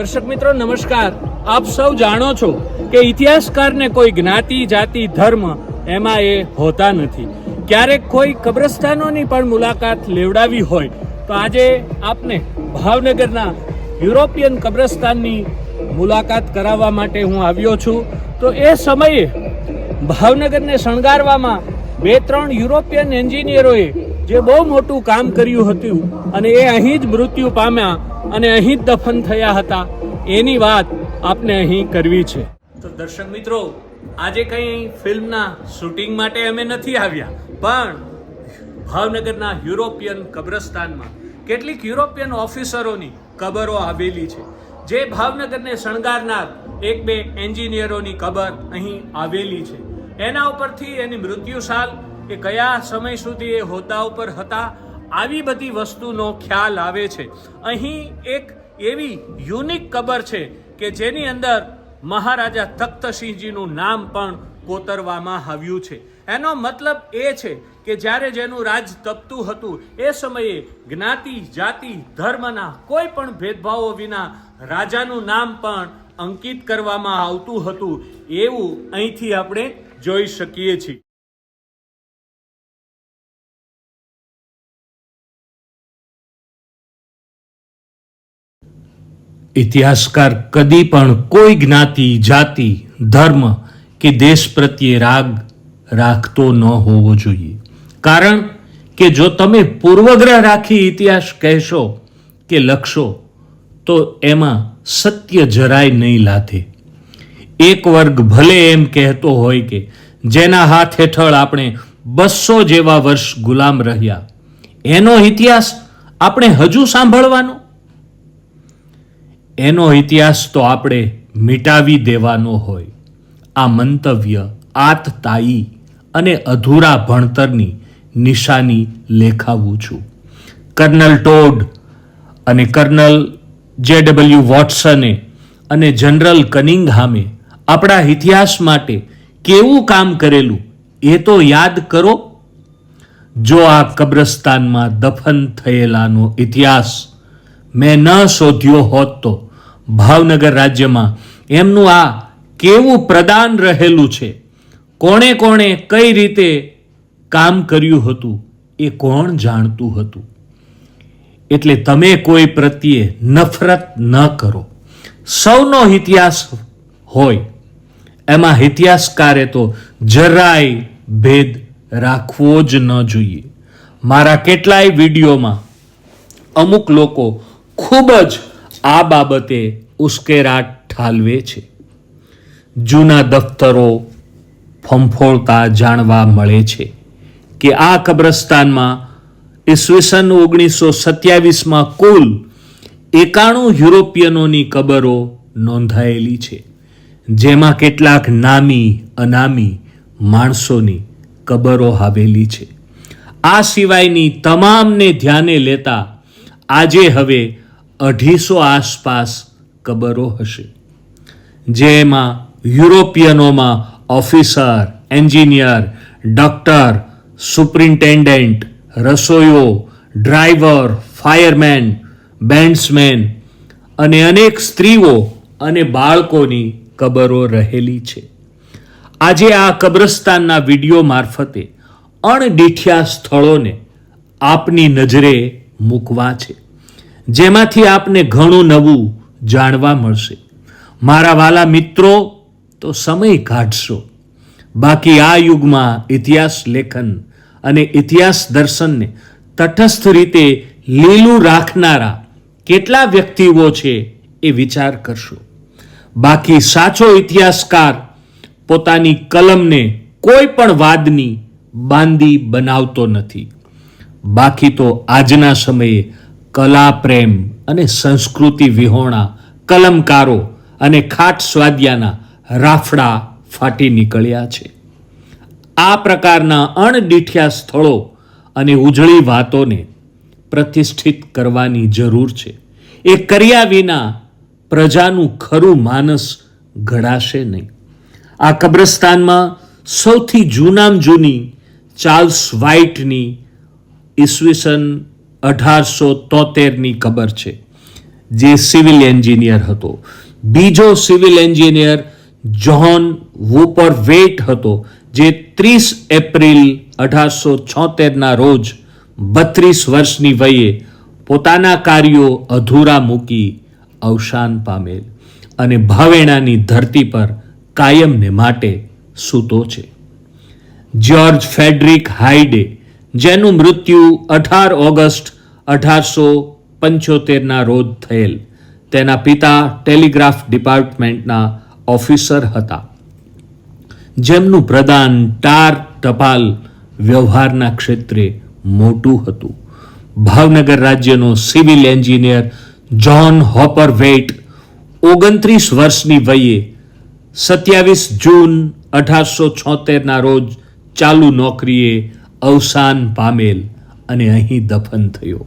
દર્શક મિત્રો, નમસ્કાર. આપ સૌ જાણો છો કે ઇતિહાસકારને કોઈ જ્ઞાતિ, જાતિ, ધર્મ એમાં એ હોતા નથી. ક્યારેક કોઈ કબ્રસ્તાનોની પણ મુલાકાત લેવડાવી હોય, તો આજે આપને ભાવનગરના યુરોપિયન કબ્રસ્તાનની મુલાકાત કરાવવા માટે હું આવ્યો છું. તો એ સમયે ભાવનગરને શણગારવામાં બે, ત્રણ યુરોપિયન એન્જિનિયરોએ જે બહુ મોટું કામ કર્યું હતું અને એ અહીં જ મૃત્યુ પામ્યા અને અહીં જ દફન થયા હતા, એની વાત આપને અહીં કરવી છે. તો દર્શક મિત્રો, આજે કંઈ ફિલ્મના શૂટિંગ માટે અમે નથી આવ્યા, પણ ભાવનગરના યુરોપિયન કબ્રસ્તાનમાં કેટલીક યુરોપિયન ઓફિસરોની કબરો આવેલી છે, જે ભાવનગરને શણગારનાર એક બે એન્જિનિયરોની કબર અહીં આવેલી છે. એના ઉપરથી એની મૃત્યુ સાલ કે કયા સમય સુધી એ હોદ્દા ઉપર હતા, આવી બધી વસ્તુનો ખ્યાલ આવે છે. અહીં એક એવી યુનિક કબર છે કે જેની અંદર મહારાજા તખ્તસિંહજીનું નામ પણ કોતરવામાં આવ્યું છે. એનો મતલબ એ છે કે જ્યારે જેનું રાજ તપતું હતું, એ સમયે જ્ઞાતિ, જાતિ, ધર્મના કોઈ પણ ભેદભાવો વિના રાજાનું નામ પણ અંકિત કરવામાં આવતું હતું, એવું અહીંથી આપણે જોઈ શકીએ છીએ. ઇતિહાસકાર કદી પણ કોઈ જ્ઞાતિ, જાતિ, ધર્મ કે દેશ પ્રત્યે રાગ રાખતો ન હોવો જોઈએ. કારણ કે જો તમે પૂર્વગ્રહ રાખી ઇતિહાસ કહેશો કે લખશો, તો એમાં સત્ય જરાય નહીં લાથે. એક વર્ગ ભલે એમ કહેતો હોય કે, જેના હાથ હેઠળ આપણે બસો જેવા વર્ષ ગુલામ રહ્યા, એનો ઇતિહાસ આપણે હજુ સાંભળવાનો? એનો ઇતિહાસ તો આપણે મિટાવી દેવાનો હોય. આ મંતવ્ય આતતાઈ અને અધૂરા ભણતરની નિશાની લેખાવું છું. કર્નલ ટોડ અને કર્નલ જે ડબલ્યુ વોટસને અને જનરલ કનિંગહામે આપણા ઇતિહાસ માટે કેવું કામ કરેલું એ તો યાદ કરો. જો આ કબ્રસ્તાનમાં દફન થયેલાનો ઇતિહાસ મેં ન શોધ્યો હોત તો ભાવનગર રાજ્યમાં એમનું આ કેવું પ્રદાન રહેલું છે? કોણે કોણે કઈ રીતે કામ કર્યું હતું? એ કોણ જાણતું હતું? એટલે તમે કોઈ પ્રત્યે નફરત ન કરો. સૌનો ઇતિહાસ હોય. એમાં ઇતિહાસકારે તો જરાય ભેદ રાખવો જ ન જોઈએ. મારા કેટલાય વિડીયોમાં અમુક લોકો ખૂબ જ આ બાબતે ઉશ્કેરાટ ઠાલવે છે. જૂના દફતરો ફંફોળતા જાણવા મળે છે કે આ કબ્રસ્તાનમાં ઈસવીસન ઓગણીસો સત્યાવીસમાં કુલ એકાણું યુરોપિયનોની કબરો નોંધાયેલી છે, જેમાં કેટલાક નામી, અનામી માણસોની કબરો આવેલી છે. આ સિવાયની તમામને ધ્યાને લેતા આજે હવે અઢીસો આસપાસ કબરો હશે, જેમાં યુરોપિયનોમાં ઓફિસર, એન્જિનિયર, ડૉક્ટર, સુપ્રિન્ટેન્ડન્ટ, રસોઈઓ, ડ્રાઈવર, ફાયરમેન, બેન્ડ્સમેન અને અનેક સ્ત્રીઓ અને બાળકોની કબરો રહેલી છે. આજે આ કબ્રસ્તાનના વીડિયો મારફતે અણડીઠિયા સ્થળોને આપની નજરે મૂકવા છે. જેમાંથી આપને ઘણું નવું જાણવા મળશે. મારા વાલા મિત્રો, તો સમય કાઢશો. બાકી આ યુગમાં ઇતિહાસ લેખન અને ઇતિહાસ દર્શનને તટસ્થ રીતે લીલું રાખનારા કેટલા વ્યક્તિઓ છે એ વિચાર કરશો. બાકી સાચો ઇતિહાસકાર પોતાની કલમને કોઈ પણ વાદની બાંદી બનાવતો નથી. બાકી તો આજના સમયે કલા, પ્રેમ અને સંસ્કૃતિ વિહોણા, કલમકારો અને ખાટ સ્વાદ્યાના રાફડા ફાટી નીકળ્યા છે. આ પ્રકારના અણડીઠિયા સ્થળો અને ઉજળી વાતોને પ્રતિષ્ઠિત કરવાની જરૂર છે. એ કર્યા વિના પ્રજાનું ખરું માનસ ઘડાશે નહીં. આ કબ્રસ્તાનમાં સૌથી જૂનામ જૂની ચાર્લ્સ વ્હાઇટની ઈસવીસન અઢારસો તોતેરની કબર છે. જે સિવિલ એન્જિનિયર હતો. બીજો civil engineer John Wooper Waite હતો, જે ત્રીસ એપ્રિલ અઢારસો છોતેરના રોજ બત્રીસ વર્ષની વયે પોતાના કાર્યો અધૂરા મૂકી અવસાન પામેલ અને ભાવેણાની ધરતી પર કાયમને માટે સૂતો છે. જ્યોર્જ ફેડરિક હાઇડે જેનું મૃત્યુ અઢાર ઓગસ્ટ અઢારસો પંચોતેરના રોજ થયેલ. તેના પિતા ટેલિગ્રાફ ડિપાર્ટમેન્ટના ઓફિસર હતા. જેમનું પ્રદાન ટાર ટપાલ વ્યવહારના ક્ષેત્રે મોટું હતું. ભાવનગર રાજ્યનો civil engineer John Hopper Waite ઓગણત્રીસ વર્ષની વયે સત્યાવીસ જૂન અઢારસો છોતેરના રોજ ચાલુ નોકરીએ અવસાન પામેલ અને અહીં દફન થયો.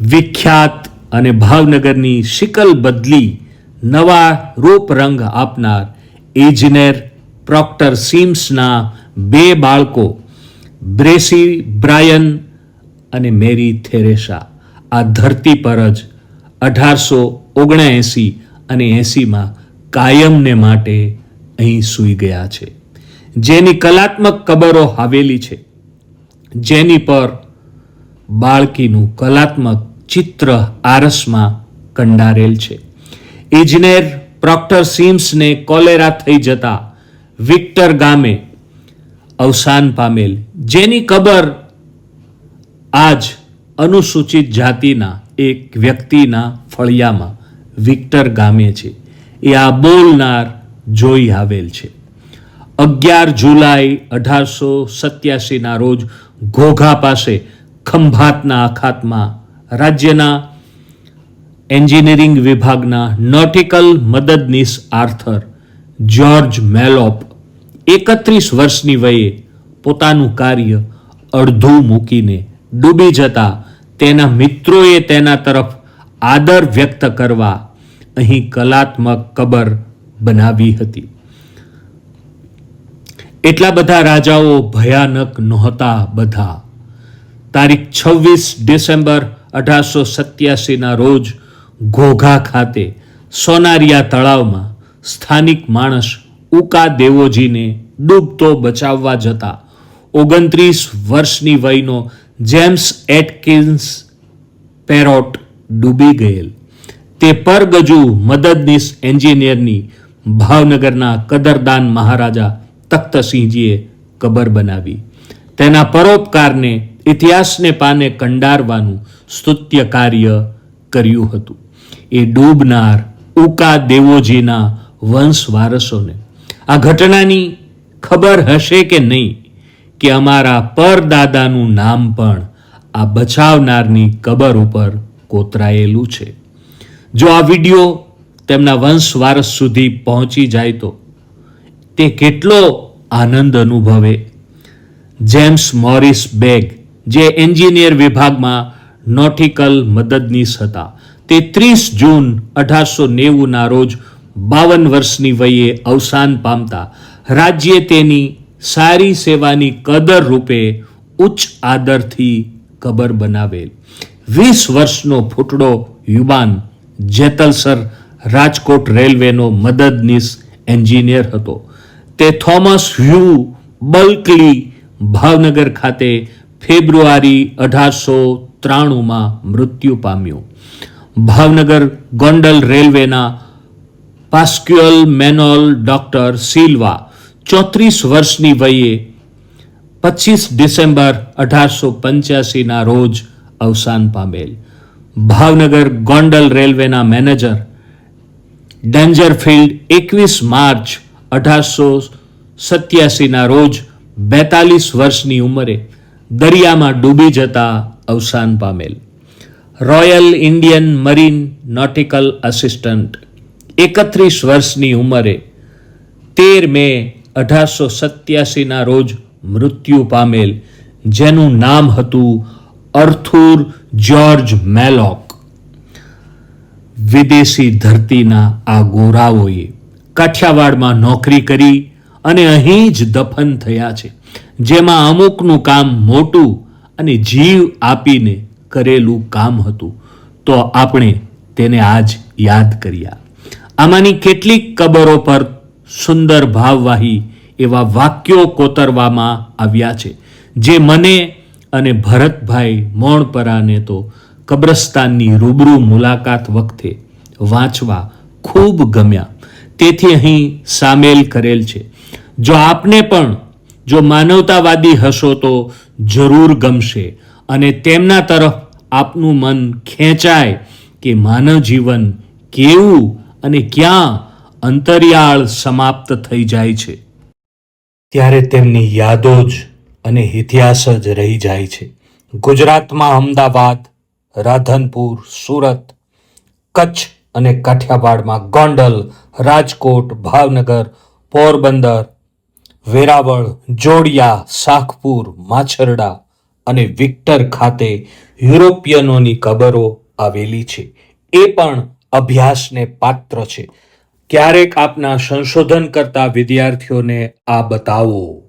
વિખ્યાત અને ભાવનગરની શિકલ બદલી નવા રૂપ રંગ આપનાર ઇજનેર પ્રોક્ટર સિમ્સના બે બાળકો, બ્રેસી બ્રાયન અને મેરી થેરેસા. આ ધરતી પર જ અઢારસો ઓગણએંસી અને એંસીમાં કાયમને માટે અહીં સૂઈ ગયા છે. જેની કલાત્મક કબરો આવેલી છે. જેની પર બાળકીનું કલાત્મક ચિત્ર આરસમાં કંડારેલ છે. ઇજનેર પ્રોક્ટર સિમ્સને કોલેરા થઈ જતા વિક્ટર ગામે અવસાન પામેલ. જેની કબર આજ અનુસૂચિત જાતિના એક વ્યક્તિના ફળિયામાં વિક્ટર ગામે છે. એ આ બોલનાર જોઈ આવેલ છે. અગિયાર જુલાઈ અઢારસો સત્યાસીના રોજ ઘોઘા પાસે ખંભાતના અખાતમાં રાજ્યના એન્જિનિયરિંગ વિભાગના નોટિકલ મદદનીશ આર્થર જ્યોર્જ મેલોપ એકત્રીસ વર્ષની વયે પોતાનું કાર્ય અડધું મૂકીને ડૂબી જતા તેના મિત્રોએ તેના તરફ આદર વ્યક્ત કરવા અહીં કલાત્મક કબર બનાવી હતી. એટલા બધા રાજાઓ ભયાનક નહોતા બધા. તારીખ છવ્વીસ ડિસેમ્બર અઢારસો સત્યાસીના રોજ ઘોઘા ખાતે સોનારિયા તળાવમાં સ્થાનિક માણસ ઉકા દેવોજીને ડૂબતો બચાવવા જતા ઓગણત્રીસ વર્ષની વયનો જેમ્સ એટકિન્સ પેરોટ ડૂબી ગયેલ. તે પરગજુ મદદનીશ એન્જિનિયરની ભાવનગરના કદરદાન મહારાજા તખ્તસિંહજીએ કબર બનાવી. તેના પરોપકારને, ઇતિહાસને પાને કંડારવાનું સ્તુત્ય કાર્ય કર્યું હતું. એ ડૂબનાર ઉકા દેવોજીના વંશ વારસોને. આ ઘટનાની ખબર હશે કે નહીં કે અમારા પરદાદાનું નામ પણ આ બચાવનારની કબર ઉપર કોતરાયેલું છે. જો આ વીડિયો તેમના વંશ વારસ સુધી પહોંચી જાય તો તે કેટલો આનંદ અનુભવે. જેમ્સ મોરિસ બેગ, જે એન્જિનિયર વિભાગમાં નોટિકલ મદદનીશ હતા, તે ત્રીસ જૂન અઢારસો નેવુંના રોજ બાવન વર્ષની વયે અવસાન પામતા. રાજ્યે તેની સારી સેવાની કદર રૂપે ઉચ્ચ આદરથી કબર બનાવેલ. વીસ વર્ષનો ફૂટડો યુવાન જેતલસર રાજકોટ રેલવેનો મદદનીશ એન્જિનિયર હતો. તે થોમસ હ્યુ બલ્કલી ભાવનગર ખાતે ફેબ્રુઆરી અઢારસો ત્રાણુંમાં મૃત્યુ પામ્યો. ભાવનગર ગોંડલ રેલવેના પાસ્ક્યુઅલ મેનોલ ડોક્ટર સિલ્વા ચોત્રીસ વર્ષની વયે પચીસ ડિસેમ્બર અઢારસો પંચ્યાસીના રોજ અવસાન પામેલ. ભાવનગર ગોંડલ રેલવેના મેનેજર. ડેન્જરફિલ્ડ એકવીસ માર્ચ અઢારસો સત્યાસીના રોજ બેતાલીસ વર્ષની ઉંમરે દરિયામાં ડૂબી જતા અવસાન પામેલ. Royal Indian Marine nautical assistant એકત્રીસ વર્ષની ઉંમરે તેર મે અઢારસો સત્યાસીના રોજ મૃત્યુ પામેલ, જેનું નામ હતું અર્થુર જ્યોર્જ મેલોક. વિદેશી ધરતીના આ ગોરાઓએ કાઠિયાવાડમાં નોકરી કરી અને અહીં જ દફન થયા છે, જેમાં અમુકનું કામ મોટું અને જીવ આપીને કરેલું કામ હતું. તો આપણે તેને આજ યાદ કર્યા. આમાંની કેટલીક કબરો પર સુંદર ભાવવાહી એવા વાક્યો કોતરવામાં આવ્યા છે, જે મને અને ભરતભાઈ મોણપરાને તો કબ્રસ્તાનની રૂબરૂ મુલાકાત વખતે વાંચવા ખૂબ ગમ્યા. તેથી અહીં સામેલ કરેલ છે. જો આપને પણ જો માનવતાવાદી હશો તો જરૂર ગમશે અને તેમના તરફ આપનું મન ખેંચાય કે માનવ જીવન કેવું અને ક્યાં અંતરિયાળ સમાપ્ત થઈ જાય છે. ત્યારે તેમની યાદો જ અને ઇતિહાસ જ રહી જાય છે. ગુજરાતમાં અમદાવાદ, રાધનપુર, સુરત, કચ્છ અને કાઠિયાવાડમાં ગોંડલ, રાજકોટ, ભાવનગર, પોરબંદર, વેરાવળ, જોડિયા શાખપુર માછરડા અને વિક્ટર ખાતે યુરોપિયનોની કબરો આવેલી છે. એ પણ અભ્યાસને પાત્ર છે. ક્યારેક આપના સંશોધન કરતા વિદ્યાર્થીઓને આ બતાવો.